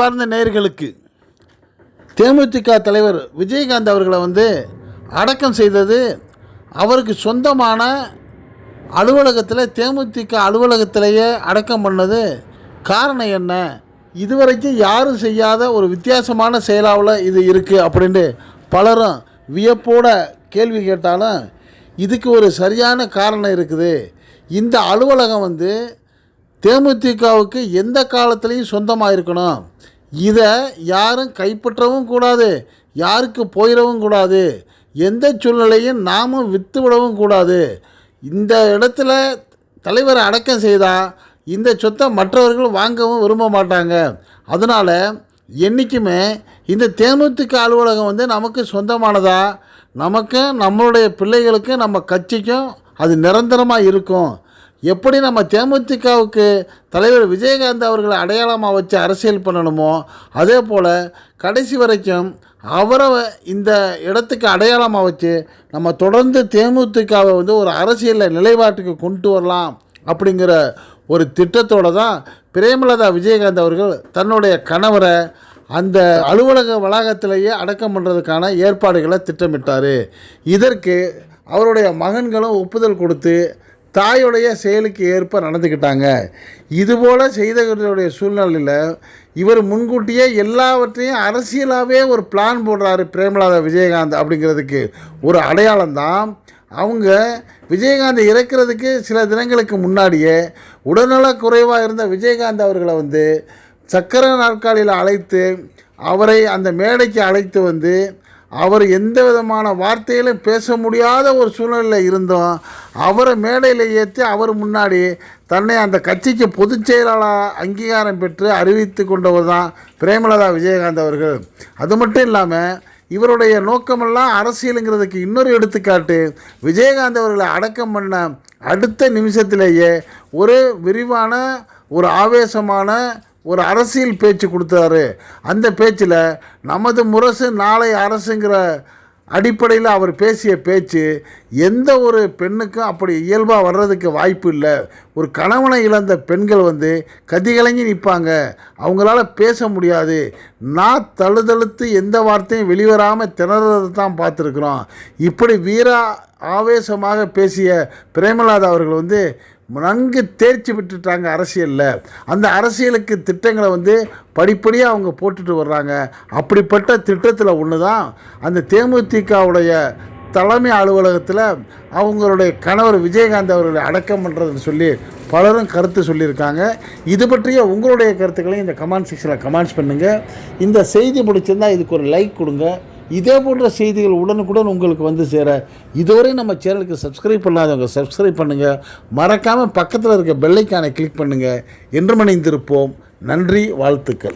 அன்பார்ந்த நேர்களுக்கு தேமுதிக தலைவர் விஜயகாந்த் அவர்களை வந்து அடக்கம் செய்தது அவருக்கு சொந்தமான அலுவலகத்தில் தேமுதிக அலுவலகத்திலேயே அடக்கம் பண்ணது. காரணம் என்ன? இதுவரைக்கும் யாரும் செய்யாத ஒரு வித்தியாசமான செயலாவில் இது இருக்குது அப்படின்ட்டு பலரும் வியப்போட கேள்வி கேட்டாலும் இதுக்கு ஒரு சரியான காரணம் இருக்குது. இந்த அலுவலகம் வந்து தேமுதிகவுக்கு எந்த காலத்துலேயும் சொந்தமாக இருக்கணும். இதை யாரும் கைப்பற்றவும் கூடாது யாருக்கு போயிடவும் கூடாது எந்த சூழ்நிலையும் நாமும் விற்று விடவும் கூடாது. இந்த இடத்துல தலைவரை அடக்கம் செய்தால் இந்த சொத்தை மற்றவர்கள் வாங்கவும் விரும்ப மாட்டாங்க. அதனால் என்றைக்குமே இந்த தேமுதிக அலுவலகம் வந்து நமக்கு சொந்தமானதா? நமக்கும் நம்மளுடைய பிள்ளைகளுக்கும் நம்ம கட்சிக்கும் அது நிரந்தரமாக இருக்கும். எப்படி நம்ம தேமுதிகவுக்கு தலைவர் விஜயகாந்த் அவர்களை அடையாளமாக வச்சு அரசியல் பண்ணணுமோ அதே போல் கடைசி வரைக்கும் அவரை இந்த இடத்துக்கு அடையாளமாக வச்சு நம்ம தொடர்ந்து தேமுதிகவை வந்து ஒரு அரசியலில் நிலைப்பாட்டுக்கு கொண்டு வரலாம் அப்படிங்கிற ஒரு திட்டத்தோடு தான் பிரேமலதா விஜயகாந்த் அவர்கள் தன்னுடைய கணவரை அந்த அலுவலக வளாகத்திலேயே அடக்கம் பண்ணுறதுக்கான ஏற்பாடுகளை திட்டமிட்டார். இதற்கு அவருடைய மகன்களும் ஒப்புதல் கொடுத்து தாயுடைய செயலுக்கு ஏற்ப நடந்துக்கிட்டாங்க. இதுபோல் செய்தவர்களுடைய சூழ்நிலையில் இவர் முன்கூட்டியே எல்லாவற்றையும் அரசியலாகவே ஒரு பிளான் போடுறாரு பிரேமலாதா விஜயகாந்த் அப்படிங்கிறதுக்கு ஒரு அடையாளம் தான். அவங்க விஜயகாந்த் இறக்கிறதுக்கு சில தினங்களுக்கு முன்னாடியே உடல்நலக் குறைவாக இருந்த விஜயகாந்த் அவர்களை வந்து சக்கர நாற்காலியில் அழைத்து அவரை அந்த மேடைக்கு அழைத்து வந்து அவர் எந்த விதமான வார்த்தையிலும் பேச முடியாத ஒரு சூழ்நிலையில் இருந்தோம். அவரை மேடையில் ஏற்றி அவர் முன்னாடி தன்னை அந்த கட்சிக்கு பொதுச் செயலாளர் அங்கீகாரம் பெற்று அறிவித்து கொண்டவர் தான் பிரேமலதா விஜயகாந்த் அவர்கள். அது மட்டும் இல்லாமல் இவருடைய நோக்கமெல்லாம் அரசியலுங்கிறதுக்கு இன்னொரு எடுத்துக்காட்டு விஜயகாந்த் அவர்களை அடக்கம் பண்ண அடுத்த நிமிஷத்திலேயே ஒரு விரிவான ஒரு ஆவேசமான ஒரு அரசியல் பேச்சு கொடுத்தாரு. அந்த பேச்சில் நமது முரசு நாளை அரசுங்கிற அடிப்படையில் அவர் பேசிய பேச்சு எந்த ஒரு பெண்ணுக்கும் அப்படி இயல்பாக வர்றதுக்கு வாய்ப்பு இல்லை. ஒரு கணவனை இழந்த பெண்கள் வந்து கதிகலங்கி நிற்பாங்க அவங்களால பேச முடியாது. நான் தழுதழுத்து எந்த வார்த்தையும் வெளிவராமல் திணறதை தான் பார்த்துருக்குறோம். இப்படி வீரா ஆவேசமாக பேசிய பிரேமலாதா அவர்கள் வந்து நன்கு தேர்ச்சி பெற்றுட்டாங்க அரசியலில். அந்த அரசியலுக்கு திட்டங்களை வந்து படிப்படியாக அவங்க போட்டுட்டு வர்றாங்க. அப்படிப்பட்ட திட்டத்தில் ஒன்று தான் அந்த தேமுதிகவுடைய தலைமை அலுவலகத்தில் அவங்களுடைய கணவர் விஜயகாந்த் அவர்களை அடக்கம் பண்ணுறதுன்னு சொல்லி பலரும் கருத்து சொல்லியிருக்காங்க. இது பற்றிய உங்களுடைய கருத்துக்களையும் இந்த கமெண்ட் செக்ஷனில் கமெண்ட்ஸ் பண்ணுங்கள் இந்த செய்தி பிடிச்சிருந்தால் இதுக்கு ஒரு லைக் கொடுங்க. இதே போன்ற செய்திகள் உடனுக்குடன் உங்களுக்கு வந்து சேர. இதுவரை நம்ம சேனலுக்கு சப்ஸ்கிரைப் பண்ணாதவங்க சப்ஸ்கிரைப் பண்ணுங்கள் மறக்காமல் பக்கத்தில் இருக்க பெல்லைக்கானை கிளிக் பண்ணுங்கள் என்று மணிந்திருப்போம் நன்றி வாழ்த்துக்கள்.